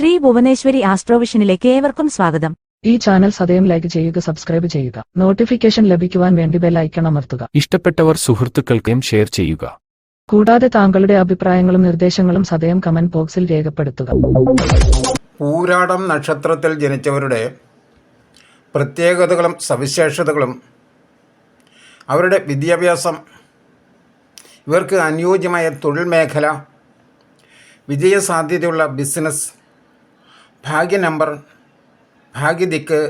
ശ്രീ ഭുവനേശ്വരി ആസ്ട്രോവിഷനിലേക്ക് ഏവർക്കും സ്വാഗതം. ഈ ചാനൽ സദയം ലൈക്ക് ചെയ്യുക സബ്സ്ക്രൈബ് ചെയ്യുക. നോട്ടിഫിക്കേഷൻ ലഭിക്കുവാൻ വേണ്ടി ബെൽ ഐക്കൺ അമർത്തുക. ഇഷ്ടപ്പെട്ടവർ സുഹൃത്തുക്കൾക്കും ഷെയർ ചെയ്യുക. കൂടാതെ താങ്കളുടെ അഭിപ്രായങ്ങളും നിർദ്ദേശങ്ങളും സദയം കമന്റ് ബോക്സിൽ രേഖപ്പെടുത്തുക. പൂരാടം നക്ഷത്രത്തിൽ ജനിച്ചവരുടെ പ്രത്യേകതകളും സവിശേഷതകളും അവരുടെ വിദ്യാഭ്യാസം ഇവർക്ക് അനുയോജ്യമായ തൊഴിൽ മേഖല വിജയസാധ്യതയുള്ള ബിസിനസ് ഭാഗ്യ നമ്പർ ഭാഗ്യദിക്ക്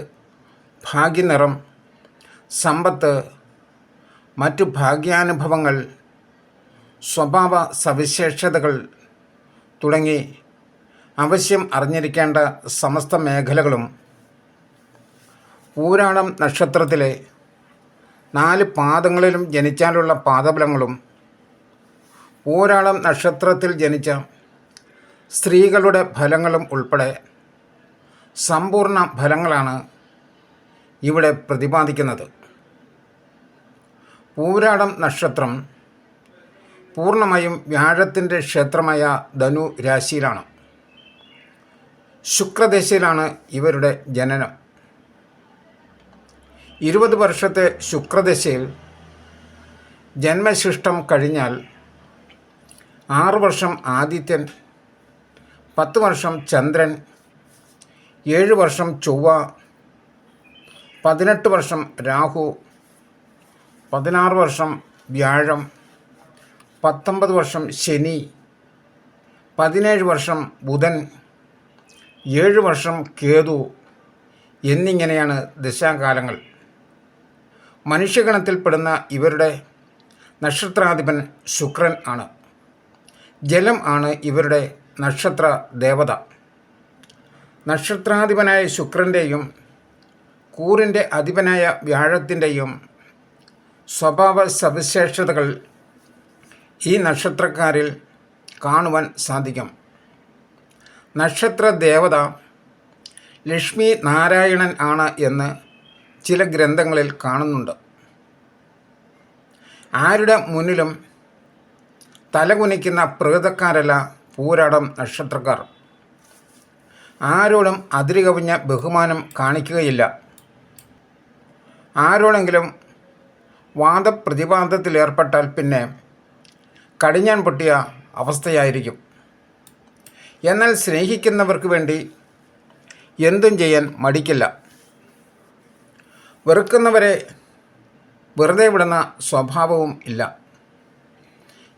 ഭാഗ്യനിറം സമ്പത്ത് മറ്റു ഭാഗ്യാനുഭവങ്ങൾ സ്വഭാവ സവിശേഷതകൾ തുടങ്ങി അവശ്യം അറിഞ്ഞിരിക്കേണ്ട സമസ്ത മേഖലകളും. പൂരാണം നക്ഷത്രത്തിലെ നാല് പാദങ്ങളിലും ജനിച്ചാലുള്ള പാദബലങ്ങളും ഊരാളം നക്ഷത്രത്തിൽ ജനിച്ച സ്ത്രീകളുടെ ഫലങ്ങളും ഉൾപ്പെടെ സമ്പൂർണ ഫലങ്ങളാണ് ഇവിടെ പ്രതിപാദിക്കുന്നത്. പൂരാടം നക്ഷത്രം പൂർണമായും വ്യാഴത്തിന്റെ ക്ഷേത്രമായ ധനു രാശിയിലാണ്. ശുക്രദശയിലാണ് ഇവരുടെ ജനനം. ഇരുപത് വർഷത്തെ ശുക്രദശയിൽ ജന്മശിഷ്ടം കഴിഞ്ഞാൽ ആറ് വർഷം ആദിത്യൻ പത്ത് വർഷം ചന്ദ്രൻ ഏഴ് വർഷം ചൊവ്വ പതിനെട്ട് വർഷം രാഹു പതിനാറ് വർഷം വ്യാഴം പത്തൊമ്പത് വർഷം ശനി പതിനേഴ് വർഷം ബുധൻ ഏഴ് വർഷം കേതു എന്നിങ്ങനെയാണ് ദശാകാലങ്ങൾ. മനുഷ്യഗണത്തിൽപ്പെടുന്ന ഇവരുടെ നക്ഷത്രാധിപൻ ശുക്രൻ ആണ്. ജലം ആണ് ഇവരുടെ നക്ഷത്ര ദേവത നക്ഷത്രാധിപനായ ശുക്രന്റെയും കൂറിന്റെ അധിപനായ വ്യാഴത്തിന്റെയും സ്വഭാവ സവിശേഷതകൾ ഈ നക്ഷത്രക്കാരിൽ കാണുവാൻ സാധിക്കും. നക്ഷത്ര ദേവത ലക്ഷ്മി നാരായണൻ ആണ് എന്ന് ചില ഗ്രന്ഥങ്ങളിൽ കാണുന്നുണ്ട്. ആരുടെ മുന്നിലും തലകുനിക്കുന്ന പ്രകൃതക്കാരല്ല പൂരാടം നക്ഷത്രക്കാർ. ആരോടും അതിരുകവിഞ്ഞ ബഹുമാനം കാണിക്കുകയില്ല. ആരോടെങ്കിലും വാദപ്രതിവാദത്തിലേർപ്പെട്ടാൽ പിന്നെ കടിഞ്ഞാൻ പൊട്ടിയ അവസ്ഥയായിരിക്കും. എന്നാൽ സ്നേഹിക്കുന്നവർക്ക് വേണ്ടി എന്തും ചെയ്യാൻ മടിക്കില്ല. വെറുക്കുന്നവരെ വെറുതെ വിടുന്ന സ്വഭാവവും ഇല്ല.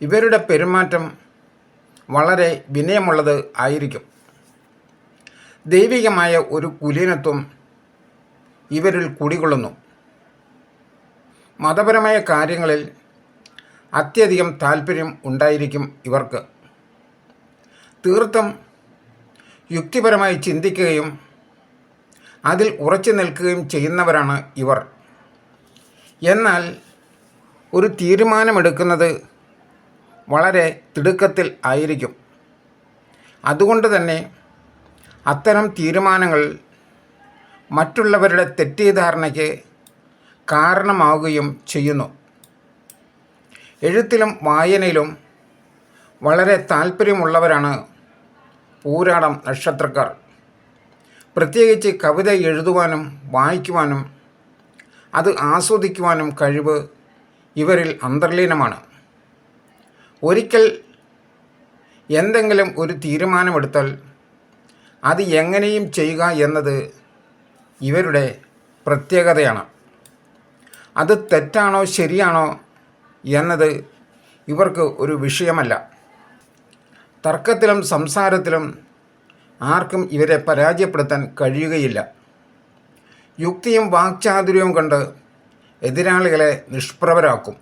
ഇവരുടെ പെരുമാറ്റം വളരെ വിനയമുള്ളത് ആയിരിക്കും. ദൈവികമായ ഒരു കുലീനത്വം ഇവരിൽ കുടികൊള്ളുന്നു. മതപരമായ കാര്യങ്ങളിൽ അത്യധികം താല്പര്യം ഉണ്ടായിരിക്കും ഇവർക്ക്. തീർത്ഥം യുക്തിപരമായി ചിന്തിക്കുകയും അതിൽ ഉറച്ചു നിൽക്കുകയും ചെയ്യുന്നവരാണ് ഇവർ. എന്നാൽ ഒരു തീരുമാനമെടുക്കുന്നത് വളരെ തിടുക്കത്തിൽ ആയിരിക്കും. അതുകൊണ്ട് തന്നെ അത്തരം തീരുമാനങ്ങൾ മറ്റുള്ളവരുടെ തെറ്റിദ്ധാരണയ്ക്ക് കാരണമാവുകയും ചെയ്യുന്നു. എഴുത്തിലും വായനയിലും വളരെ താല്പര്യമുള്ളവരാണ് പൂരാടം നക്ഷത്രക്കാർ. പ്രത്യേകിച്ച് കവിത എഴുതുവാനും വായിക്കുവാനും അത് ആസ്വദിക്കുവാനും കഴിവ് ഇവരിൽ അന്തർലീനമാണ്. ഒരിക്കൽ എന്തെങ്കിലും ഒരു തീരുമാനമെടുത്താൽ അത് എങ്ങനെയും ചെയ്യുക എന്നത് ഇവരുടെ പ്രത്യേകതയാണ്. അത് തെറ്റാണോ ശരിയാണോ എന്നത് ഇവർക്ക് ഒരു വിഷയമല്ല. തർക്കത്തിലും സംസാരത്തിലും ആർക്കും ഇവരെ പരാജയപ്പെടുത്താൻ കഴിയുകയില്ല. യുക്തിയും വാക്ചാതുര്യവും കണ്ട് എതിരാളികളെ നിഷ്പ്രഭരാക്കും.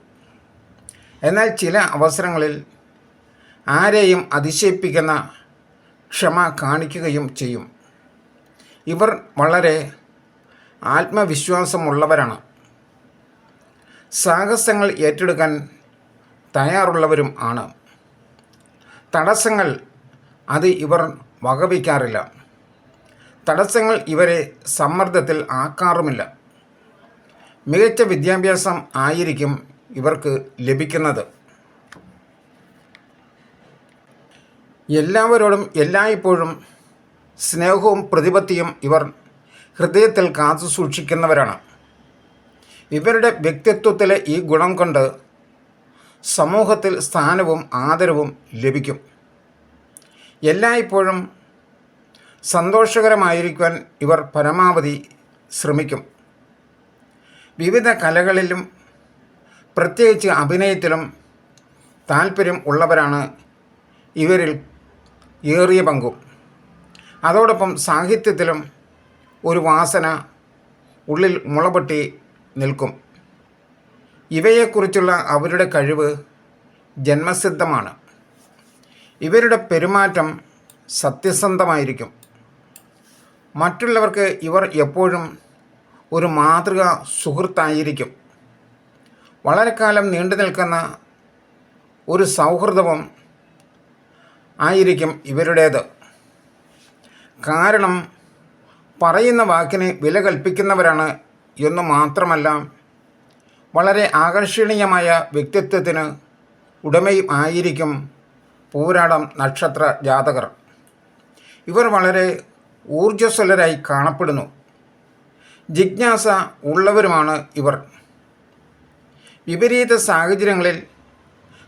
എന്നാൽ ചില അവസരങ്ങളിൽ ആരെയും അതിശയിപ്പിക്കുന്ന ക്ഷമ കാണിക്കുകയും ചെയ്യും. ഇവർ വളരെ ആത്മവിശ്വാസമുള്ളവരാണ്. സാഹസങ്ങൾ ഏറ്റെടുക്കാൻ തയ്യാറുള്ളവരും ആണ്. തടസ്സങ്ങൾ അത് ഇവർ വകവയ്ക്കാറില്ല. തടസ്സങ്ങൾ ഇവരെ സമ്മർദ്ദത്തിൽ ആക്കാറുമില്ല. മികച്ച വിദ്യാഭ്യാസം ആയിരിക്കും ഇവർക്ക് ലഭിക്കുന്നത്. എല്ലാവരോടും എല്ലായ്പ്പോഴും സ്നേഹവും പ്രതിപത്തിയും ഇവർ ഹൃദയത്തിൽ കാത്തു സൂക്ഷിക്കുന്നവരാണ്. ഇവരുടെ വ്യക്തിത്വത്തിലെ ഈ ഗുണം കൊണ്ട് സമൂഹത്തിൽ സ്ഥാനവും ആദരവും ലഭിക്കും. എല്ലായ്പ്പോഴും സന്തോഷകരമായിരിക്കാൻ ഇവർ പരമാവധി ശ്രമിക്കും. വിവിധ കലകളിലും പ്രത്യേകിച്ച് അഭിനയത്തിലും താല്പര്യം ഉള്ളവരാണ് ഇവരിൽ ഏറിയ പങ്കും. അതോടൊപ്പം സാഹിത്യത്തിലും ഒരു വാസന ഉള്ളിൽ മുളപൊട്ടി നിൽക്കും. ഇവയെക്കുറിച്ചുള്ള അവരുടെ കഴിവ് ജന്മസിദ്ധമാണ്. ഇവരുടെ പെരുമാറ്റം സത്യസന്ധമായിരിക്കും. മറ്റുള്ളവർക്ക് ഇവർ എപ്പോഴും ഒരു മാതൃക സുഹൃത്തായിരിക്കും. വളരെ കാലം നീണ്ടു നിൽക്കുന്ന ഒരു സൗഹൃദവും ആയിരിക്കും ഇവരുടേത്. കാരണം പറയുന്ന വാക്കിന് വില കൽപ്പിക്കുന്നവരാണ് എന്നു മാത്രമല്ല വളരെ ആകർഷണീയമായ വ്യക്തിത്വത്തിന് ഉടമയും ആയിരിക്കും പൂരാടം നക്ഷത്ര ജാതകർ. ഇവർ വളരെ ഊർജസ്വലരായി കാണപ്പെടുന്നു. ജിജ്ഞാസ ഉള്ളവരുമാണ് ഇവർ. വിപരീത സാഹചര്യങ്ങളിൽ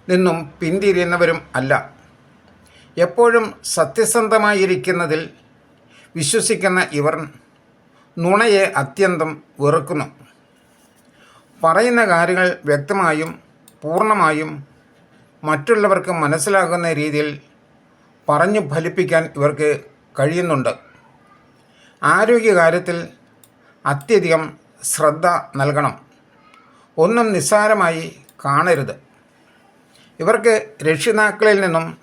നിന്നും പിന്തിരിയുന്നവരും അല്ല. എപ്പോഴും സത്യസന്ധമായിരിക്കുന്നതിൽ വിശ്വസിക്കുന്ന ഇവർ നുണയെ അത്യന്തം വെറുക്കുന്നു. പറയുന്ന കാര്യങ്ങൾ വ്യക്തമായും പൂർണമായും മറ്റുള്ളവർക്ക് മനസ്സിലാകുന്ന രീതിയിൽ പറഞ്ഞു ഫലിപ്പിക്കാൻ ഇവർക്ക് കഴിയുന്നുണ്ട്. ആരോഗ്യകാര്യത്തിൽ അത്യധികം ശ്രദ്ധ നൽകണം. ഒന്നും നിസ്സാരമായി കാണരുത്. ഇവർക്ക് രക്ഷിതാക്കളിൽ നിന്നും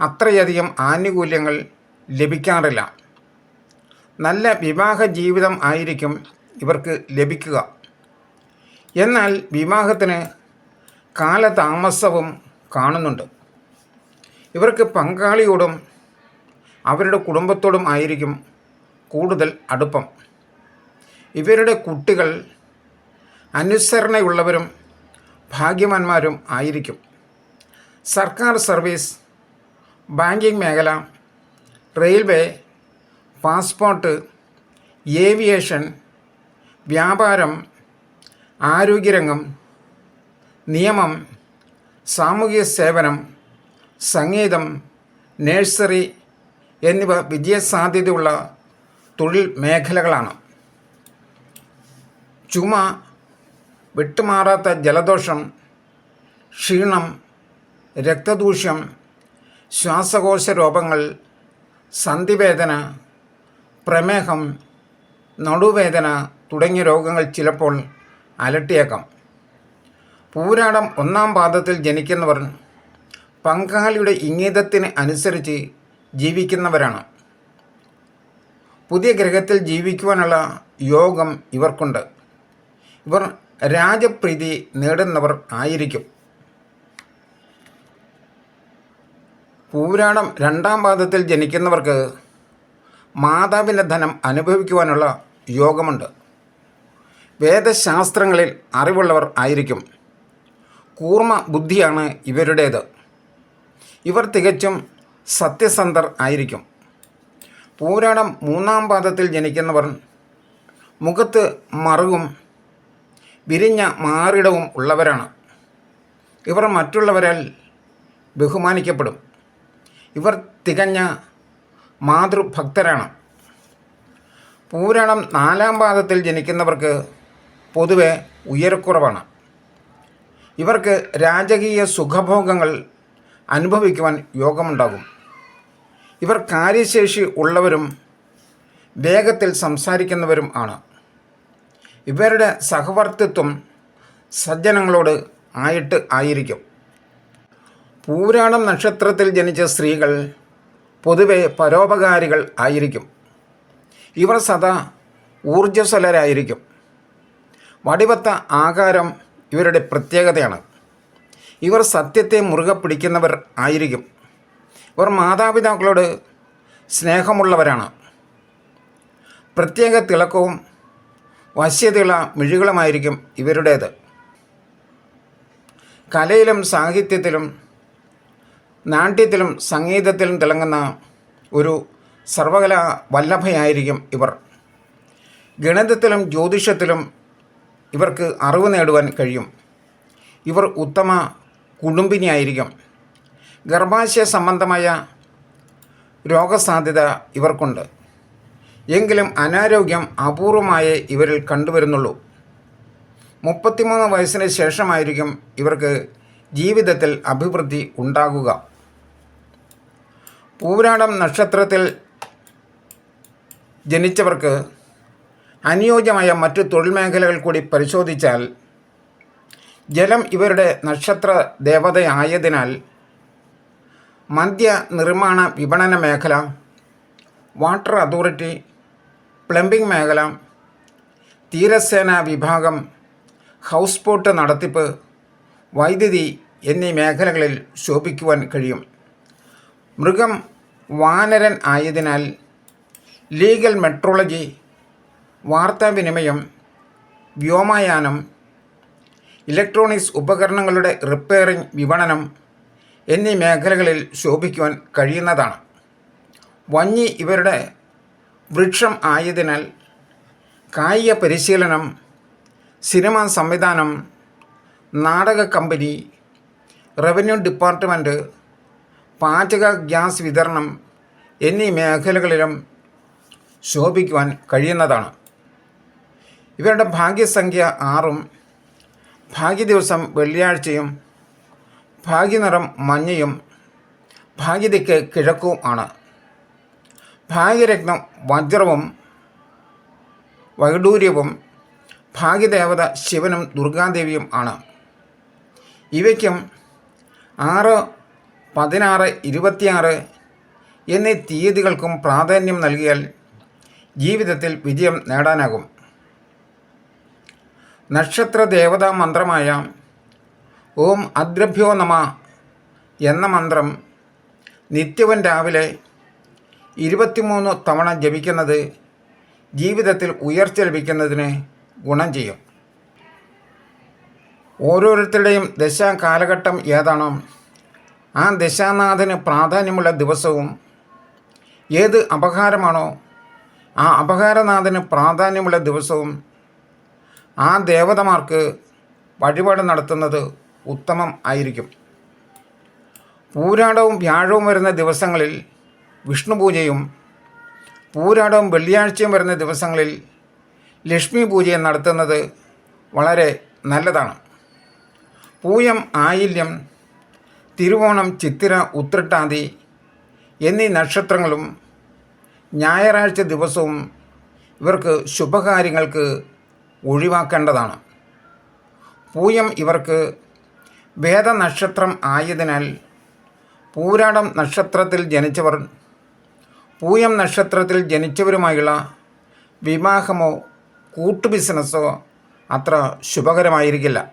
അത്രയധികം ആനുകൂല്യങ്ങൾ ലഭിക്കാറില്ല. നല്ല വിവാഹ ജീവിതം ആയിരിക്കും ഇവർക്ക് ലഭിക്കുക. എന്നാൽ വിവാഹത്തിന് കാലതാമസവും കാണുന്നുണ്ട്. ഇവർക്ക് പങ്കാളിയോടും അവരുടെ കുടുംബത്തോടും ആയിരിക്കും കൂടുതൽ അടുപ്പം. ഇവരുടെ കുട്ടികൾ അനുസരണയുള്ളവരും ഭാഗ്യവാന്മാരും ആയിരിക്കും. സർക്കാർ സർവീസ് ബാങ്കിംഗ് മേഖല റെയിൽവേ പാസ്പോർട്ട് ഏവിയേഷൻ വ്യാപാരം ആരോഗ്യരംഗം നിയമം സാമൂഹിക സേവനം സംഗീതം നഴ്സറി എന്നിവ വിജയസാധ്യതയുള്ള തൊഴിൽ മേഖലകളാണ്. ചുമ വിട്ടുമാറാത്ത ജലദോഷം ക്ഷീണം രക്തദൂഷ്യം ശ്വാസകോശ രോഗങ്ങൾ സന്ധിവേദന പ്രമേഹം നടുവേദന തുടങ്ങിയ രോഗങ്ങൾ ചിലപ്പോൾ അലട്ടിയേക്കാം. പൂരാടം ഒന്നാം പാദത്തിൽ ജനിക്കുന്നവർ പങ്കാളിയുടെ ഇംഗിതത്തിന് അനുസരിച്ച് ജീവിക്കുന്നവരാണ്. പുതിയ ഗ്രഹത്തിൽ ജീവിക്കുവാനുള്ള യോഗം ഇവർക്കുണ്ട്. ഇവർ രാജപ്രീതി നേടുന്നവർ ആയിരിക്കും. പൂരാടം രണ്ടാം പാദത്തിൽ ജനിക്കുന്നവർക്ക് മാതാവിന്റെ ധനം അനുഭവിക്കുവാനുള്ള യോഗമുണ്ട്. വേദശാസ്ത്രങ്ങളിൽ അറിവുള്ളവർ ആയിരിക്കും. കൂർമ്മ ബുദ്ധിയാണ് ഇവരുടേത്. ഇവർ തികച്ചും സത്യസന്ധർ ആയിരിക്കും. പൂരാടം മൂന്നാം പാദത്തിൽ ജനിക്കുന്നവർ മുഖത്ത് മറുകും വിരിഞ്ഞ മാറിടവും ഉള്ളവരാണ്. ഇവർ മറ്റുള്ളവരാൽ ബഹുമാനിക്കപ്പെടും. ഇവർ തികഞ്ഞ മാതൃഭക്തരാണ്. പൂരണം നാലാം പാദത്തിൽ ജനിക്കുന്നവർക്ക് പൊതുവെ ഉയരക്കുറവാണ്. ഇവർക്ക് രാജകീയ സുഖഭോഗങ്ങൾ അനുഭവിക്കുവാൻ യോഗമുണ്ടാകും. ഇവർ കാര്യശേഷി ഉള്ളവരും വേഗത്തിൽ സംസാരിക്കുന്നവരും ആണ്. ഇവരുടെ സഹവർത്തിത്വം സജ്ജനങ്ങളോട് ആയിട്ട് ആയിരിക്കും. പൂരാണം നക്ഷത്രത്തിൽ ജനിച്ച സ്ത്രീകൾ പൊതുവെ പരോപകാരികൾ ആയിരിക്കും. ഇവർ സദാ ഊർജസ്വലരായിരിക്കും. വടിവത്ത ആകാരം ഇവരുടെ പ്രത്യേകതയാണ്. ഇവർ സത്യത്തെ മുറുകെ പിടിക്കുന്നവർ ആയിരിക്കും. ഇവർ മാതാപിതാക്കളോട് സ്നേഹമുള്ളവരാണ്. പ്രത്യേക തിളക്കവും വശ്യതയുള്ള മിഴികളുമായിരിക്കും ഇവരുടേത്. കലയിലും സാഹിത്യത്തിലും നാട്യത്തിലും സംഗീതത്തിലും തിളങ്ങുന്ന ഒരു സർവകലാ വല്ലഭയായിരിക്കും ഇവർ. ഗണിതത്തിലും ജ്യോതിഷത്തിലും ഇവർക്ക് അറിവ് നേടുവാൻ കഴിയും. ഇവർ ഉത്തമ കുടുംബിനിയായിരിക്കും. ഗർഭാശയ സംബന്ധമായ രോഗസാധ്യത ഇവർക്കുണ്ട്. എങ്കിലും അനാരോഗ്യം അപൂർവമായേ ഇവരിൽ കണ്ടുവരുന്നുള്ളൂ. മുപ്പത്തിമൂന്ന് വയസ്സിന് ശേഷമായിരിക്കും ഇവർക്ക് ജീവിതത്തിൽ അഭിവൃദ്ധി ഉണ്ടാകുക. പൂരാടം നക്ഷത്രത്തിൽ ജനിച്ചവർക്ക് അനുയോജ്യമായ മറ്റ് തൊഴിൽ മേഖലകൾ കൂടി പരിശോധിച്ചാൽ ജലം ഇവരുടെ നക്ഷത്ര ദേവതയായതിനാൽ മദ്യ നിർമ്മാണ വിപണന മേഖല വാട്ടർ അതോറിറ്റി പ്ലംബിംഗ് മേഖല തീരസേന വിഭാഗം ഹൗസ് ബോട്ട് നടത്തിപ്പ് വൈദ്യുതി എന്നീ മേഖലകളിൽ ശോഭിക്കുവാൻ കഴിയും. മൃഗം വാനരൻ ആയതിനാൽ ലീഗൽ മെട്രോളജി വാർത്താവിനിമയം വ്യോമയാനം ഇലക്ട്രോണിക്സ് ഉപകരണങ്ങളുടെ റിപ്പയറിംഗ് വിപണനം എന്നീ മേഖലകളിൽ ശോഭിക്കുവാൻ കഴിയുന്നതാണ്. വന്നി ഇവരുടെ വൃക്ഷം ആയതിനാൽ കായിക പരിശീലനം സിനിമാ സംവിധാനം നാടക കമ്പനി റവന്യൂ ഡിപ്പാർട്ട്മെന്റ് പാചക ഗ്യാസ് വിതരണം എന്നീ മേഖലകളിലും ശോഭിക്കുവാൻ കഴിയുന്നതാണ്. ഇവരുടെ ഭാഗ്യസംഖ്യ ആറും ഭാഗ്യദിവസം വെള്ളിയാഴ്ചയും ഭാഗ്യനിറം മഞ്ഞയും ഭാഗ്യതയ്ക്ക് കിഴക്കും ആണ്. ഭാഗ്യരത്നം വജ്രവും വൈഡൂര്യവും ഭാഗ്യദേവത ശിവനും ദുർഗാദേവിയും ആണ്. ഇവയ്ക്കും ആറ് പതിനാറ് ഇരുപത്തിയാറ് എന്നീ തീയതികൾക്കും പ്രാധാന്യം നൽകിയാൽ ജീവിതത്തിൽ വിജയം നേടാനാകും. നക്ഷത്ര ദേവതാ മന്ത്രമായ ഓം അദ്രഭ്യോ നമ എന്ന മന്ത്രം നിത്യവും രാവിലെ ഇരുപത്തിമൂന്ന് തവണ ജപിക്കുന്നത് ജീവിതത്തിൽ ഉയർച്ച ലഭിക്കുന്നതിന് ഗുണം ചെയ്യും. ഓരോരുത്തരുടെയും ദശാ കാലഘട്ടം ഏതാണോ ആ ദശാനാഥന് പ്രാധാന്യമുള്ള ദിവസവും ഏത് അപഹാരമാണോ ആ അപഹാരനാഥന് പ്രാധാന്യമുള്ള ദിവസവും ആ ദേവതമാർക്ക് വഴിപാട് നടത്തുന്നത് ഉത്തമം ആയിരിക്കും. പൂരാടവും വ്യാഴവും വരുന്ന ദിവസങ്ങളിൽ വിഷ്ണു പൂജയും പൂരാടവും വെള്ളിയാഴ്ചയും വരുന്ന ദിവസങ്ങളിൽ ലക്ഷ്മി പൂജയും നടത്തുന്നത് വളരെ നല്ലതാണ്. പൂയം ആയില്യം തിരുവോണം ചിത്തിര ഉത്രട്ടാതി എന്നീ നക്ഷത്രങ്ങളും ഞായറാഴ്ച ദിവസവും ഇവർക്ക് ശുഭകാര്യങ്ങൾക്ക് ഒഴിവാക്കേണ്ടതാണ്. പൂയം ഇവർക്ക് വേദനക്ഷത്രം ആയതിനാൽ പൂരാടം നക്ഷത്രത്തിൽ ജനിച്ചവർ പൂയം നക്ഷത്രത്തിൽ ജനിച്ചവരുമായുള്ള വിവാഹമോ കൂട്ടു ബിസിനസ്സോ അത്ര ശുഭകരമായിരിക്കില്ല.